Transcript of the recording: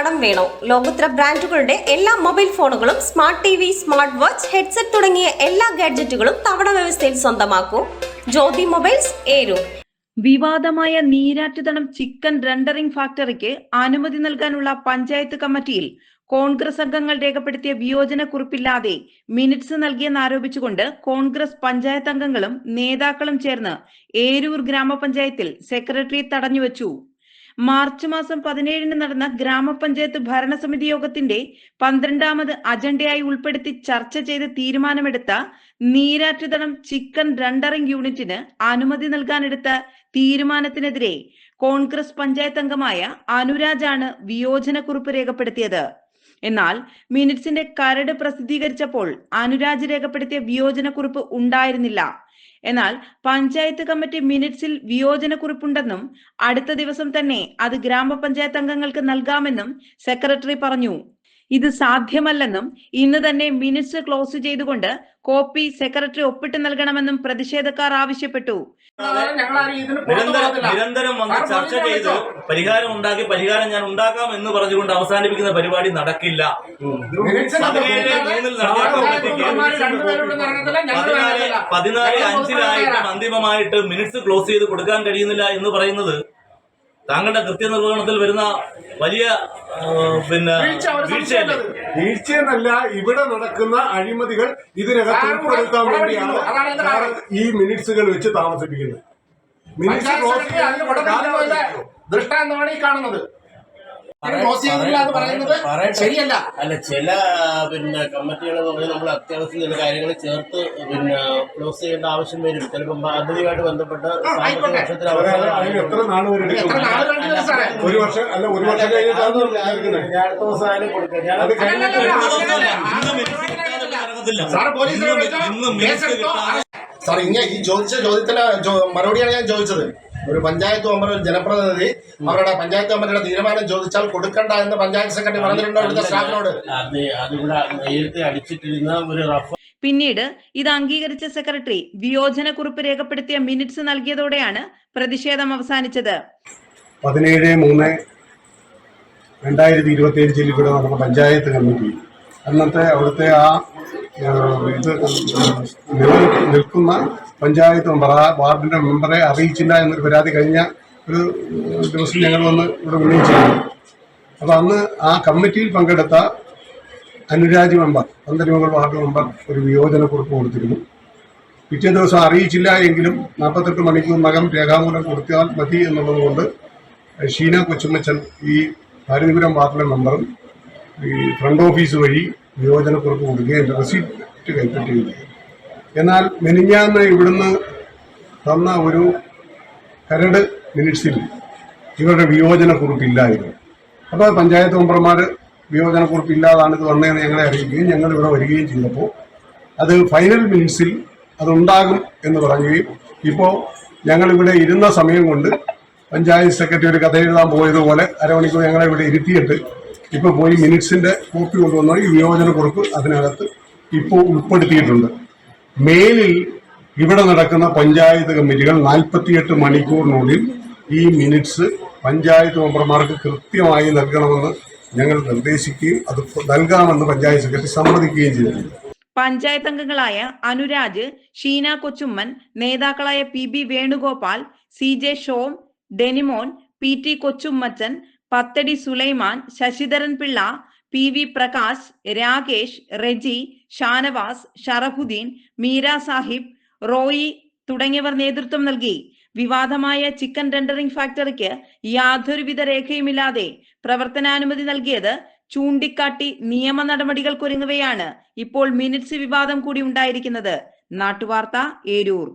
കടം വേണോ? ലോകോത്തര ബ്രാൻഡുകളുടെ എല്ലാ മൊബൈൽ ഫോണുകളും smart T V smart watch headset തുടങ്ങിയ എല്ലാ ഗാഡ്ജറ്റുകളും തവണ വ്യവസ്ഥയിൽ സ്വന്തമാക്കൂ. ജ്യോതി മൊബൈൽസ് ഏരൂർ വിവാദമായ നീരാറ്റുതണം ചിക്കൻ റെൻഡറിംഗ് ഫാക്ടറിക്ക് അനുമതി നൽകാനുള്ള പഞ്ചായത്ത് കമ്മിറ്റിയിൽ കോൺഗ്രസ് അംഗങ്ങൾ രേഖപ്പെടുത്തിയ വിയോജനക്കുറിപ്പില്ലാതെ മിനിറ്റ്സ് നൽകിയെന്നാരോപിച്ചുകൊണ്ട് കോൺഗ്രസ് പഞ്ചായത്ത് അംഗങ്ങളും നേതാക്കളും ചേർന്ന് ഏരൂർ ഗ്രാമപഞ്ചായത്തിൽ സെക്രട്ടറി തടഞ്ഞുവച്ചു. മാർച്ച് മാസം പതിനേഴിന് നടന്ന ഗ്രാമപഞ്ചായത്ത് ഭരണസമിതി യോഗത്തിന്റെ പന്ത്രണ്ടാമത് അജണ്ടയായി ഉൾപ്പെടുത്തി ചർച്ച ചെയ്ത് തീരുമാനമെടുത്ത നീരാറ്റുതടം ചിക്കൻ രണ്ടറിംഗ് യൂണിറ്റിന് അനുമതി നൽകാനെടുത്ത തീരുമാനത്തിനെതിരെ കോൺഗ്രസ് പഞ്ചായത്ത് അംഗമായ അനുരാജാണ് വിയോജനക്കുറിപ്പ് രേഖപ്പെടുത്തിയത്. എന്നാൽ മിനിറ്റ്സിന്റെ കരട് പ്രസിദ്ധീകരിച്ചപ്പോൾ അനുരാജ് രേഖപ്പെടുത്തിയ വിയോജനക്കുറിപ്പ് ഉണ്ടായിരുന്നില്ല. എന്നാൽ പഞ്ചായത്ത് കമ്മിറ്റി മിനിറ്റ്സിൽ വിയോജനക്കുറിപ്പുണ്ടെന്നും അടുത്ത ദിവസം തന്നെ അത് ഗ്രാമപഞ്ചായത്ത് അംഗങ്ങൾക്ക് നൽകാമെന്നും സെക്രട്ടറി പറഞ്ഞു. ഇത് സാധ്യമല്ലെന്നും ഇന്ന് തന്നെ മിനിറ്റ്സ് ക്ലോസ് ചെയ്തുകൊണ്ട് കോപ്പി സെക്രട്ടറി ഒപ്പിട്ട് നൽകണമെന്നും പ്രതിഷേധക്കാർ ആവശ്യപ്പെട്ടു. നിരന്തരം നിരന്തരം വന്ന് ചർച്ച ചെയ്ത് പരിഹാരം ഉണ്ടാക്കി പരിഹാരം ഞാൻ ഉണ്ടാക്കാം എന്ന് പറഞ്ഞുകൊണ്ട് അവസാനിപ്പിക്കുന്ന പരിപാടി നടക്കില്ല. മൂന്നിൽ നടത്തിയ പതിനാല് അഞ്ചിലായിട്ടും അന്തിമമായിട്ട് മിനിറ്റ്സ് ക്ലോസ് ചെയ്ത് കൊടുക്കാൻ കഴിയുന്നില്ല എന്ന് പറയുന്നത് താങ്കളുടെ കൃത്യനിർവഹണത്തിൽ വരുന്ന വലിയ പിന്നെ വീഴ്ച എന്നല്ല വീഴ്ചയല്ലേ? വീഴ്ചയെന്നല്ല ഇവിടെ നടക്കുന്ന അഴിമതികൾ ഇതിനകത്ത് ഉൾപ്പെടുത്താൻ വേണ്ടിയാണ്. ഈ മിനിറ്റ്സുകൾ വെച്ച് താമസിപ്പിക്കുന്നത്. മിനിറ്റ്സ് ദൃഷ്ടാന്തമാണ് ഈ കാണുന്നത്. ശരിയല്ല. അല്ല ചില പിന്നെ കമ്മിറ്റികൾ എന്ന് പറഞ്ഞാൽ നമ്മൾ അത്യാവശ്യം ചില കാര്യങ്ങൾ ചേർത്ത് പിന്നെ ക്ലോസ് ചെയ്യേണ്ട ആവശ്യം വരും. ചിലപ്പോൾ പദ്ധതിയുമായിട്ട് ബന്ധപ്പെട്ട് എത്ര നാൾ ഒരു വർഷം അല്ല ഒരു വർഷം കഴിഞ്ഞിട്ടാണ് സാർ ഇങ്ങനെ ഈ ചോദിച്ച ചോദ്യത്തിന് മറുപടിയാണ് ഞാൻ ചോദിച്ചത്. ഒരു പഞ്ചായത്ത് മെമ്പർ ഒരു ജനപ്രതിനിധി അവരുടെ പഞ്ചായത്ത് മെമ്പറുടെ തീരുമാനം ചോദിച്ചാൽ കൊടുക്കണ്ട എന്ന് പഞ്ചായത്ത് സെക്രട്ടറി പറഞ്ഞിട്ടുണ്ടോ ഇവിടുത്തെ സ്റ്റാഫിനോട്? അടിച്ചിട്ടിരുന്ന ഒരു റഫ് പിന്നീട് ഇത് അംഗീകരിച്ച സെക്രട്ടറി വിയോജനക്കുറിപ്പ് രേഖപ്പെടുത്തിയ മിനിറ്റ്സ് നൽകിയതോടെയാണ് പ്രതിഷേധം അവസാനിച്ചത്. പതിനേഴ് മൂന്ന് രണ്ടായിരത്തി ഇരുപത്തി അഞ്ചിൽ ഇവിടെ നടന്ന പഞ്ചായത്ത് കമ്മിറ്റി. അന്നത്തെ അവിടുത്തെ ആ ഇത് നിൽക്കുന്ന പഞ്ചായത്ത് മെമ്പർ ആ വാർഡിന്റെ മെമ്പറെ അറിയിച്ചില്ല എന്നൊരു പരാതി കഴിഞ്ഞ ഒരു ദിവസം ഞങ്ങൾ വന്ന് ഇവിടെ ഉന്നയിച്ചിരുന്നു അപ്പോൾ അന്ന് ആ കമ്മിറ്റിയിൽ പങ്കെടുത്ത അനുരാജ് മെമ്പർ പന്തരിമകൾ വാർഡ് മെമ്പർ ഒരു വിയോജനക്കുറിപ്പ് കൊടുത്തിരുന്നു. പിറ്റേ ദിവസം അറിയിച്ചില്ല എങ്കിലും നാൽപ്പത്തെട്ട് മണിക്കൂറിനകം രേഖാമൂലം കൊടുത്താൽ മതി എന്നുള്ളതുകൊണ്ട് ഷീന കൊച്ചുമ്മച്ചൻ ഈ ഭാരതിപുരം വാർഡിലെ മെമ്പറും ഈ ഫ്രണ്ട് ഓഫീസ് വഴി വിയോജനക്കുറിപ്പ് കൊടുക്കുകയും റെസിപ്റ്റ് കൈപ്പറ്റുകയും ചെയ്തു എന്നാൽ മെനിഞ്ഞാന്ന് ഇവിടുന്ന് തന്ന ഒരു കരട് മിനിറ്റ്സിൽ ഇവരുടെ വിയോജനക്കുറിപ്പില്ലായിരുന്നു. അപ്പോൾ പഞ്ചായത്ത് മെമ്പർമാർ വിയോജനക്കുറിപ്പില്ലാതാണ് ഇത് വന്നതെന്ന് ഞങ്ങളെ അറിയിക്കുകയും ഞങ്ങൾ ഇവിടെ വരികയും ചെയ്തപ്പോൾ അത് ഫൈനൽ മിനിറ്റ്സിൽ അതുണ്ടാകും എന്ന് പറയുകയും ഇപ്പോൾ ഞങ്ങളിവിടെ ഇരുന്ന സമയം കൊണ്ട് പഞ്ചായത്ത് സെക്രട്ടറി ഒരു കഥ എഴുതാൻ പോയതുപോലെ അരമണിക്കൂർ ഞങ്ങളെ ഇവിടെ ഇരുത്തിയിട്ട് ഇപ്പോൾ പോയി മിനിറ്റ്സിന്റെ കോപ്പി കൊണ്ടുവന്ന ഈ വിയോജനക്കുറിപ്പ് അതിനകത്ത് ഇപ്പോൾ ഉൾപ്പെടുത്തിയിട്ടുണ്ട്. മേലിൽ ഇവിടെ നടക്കുന്ന പഞ്ചായത്ത് കമ്മിറ്റികൾ നാൽപ്പത്തിയെട്ട് മണിക്കൂറിനുള്ളിൽ ഈ മിനിറ്റ്സ് പഞ്ചായത്ത് മെമ്പർമാർക്ക് കൃത്യമായി നൽകണമെന്ന് ഞങ്ങൾ നിർദ്ദേശിക്കുകയും അത് നൽകാമെന്ന് പഞ്ചായത്ത് സെക്രട്ടറി സമ്മതിക്കുകയും ചെയ്തിട്ടുണ്ട് പഞ്ചായത്ത് അംഗങ്ങളായ അനുരാജ് ഷീന കൊച്ചുമ്മൻ നേതാക്കളായ P B Venugopal C J Shom Denimon P T Kochummachan Pathadi Sulaiman Sasidharan Pillai P V Prakash Rakesh Reji Shanavas Sharafuddin Meera Sahib Roy തുടങ്ങിയവർ നേതൃത്വം നൽകി. വിവാദമായ ചിക്കൻ ടെൻഡറിംഗ് ഫാക്ടറിക്ക് യാതൊരുവിധ രേഖയുമില്ലാതെ പ്രവർത്തനാനുമതി നൽകിയത് ചൂണ്ടിക്കാട്ടി നിയമ നടപടികൾക്കൊരുങ്ങുകയാണ് ഇപ്പോൾ മിനിറ്റ്സ് വിവാദം കൂടി ഉണ്ടായിരിക്കുന്നത്. നാട്ടുവാർത്ത ഏരൂർ.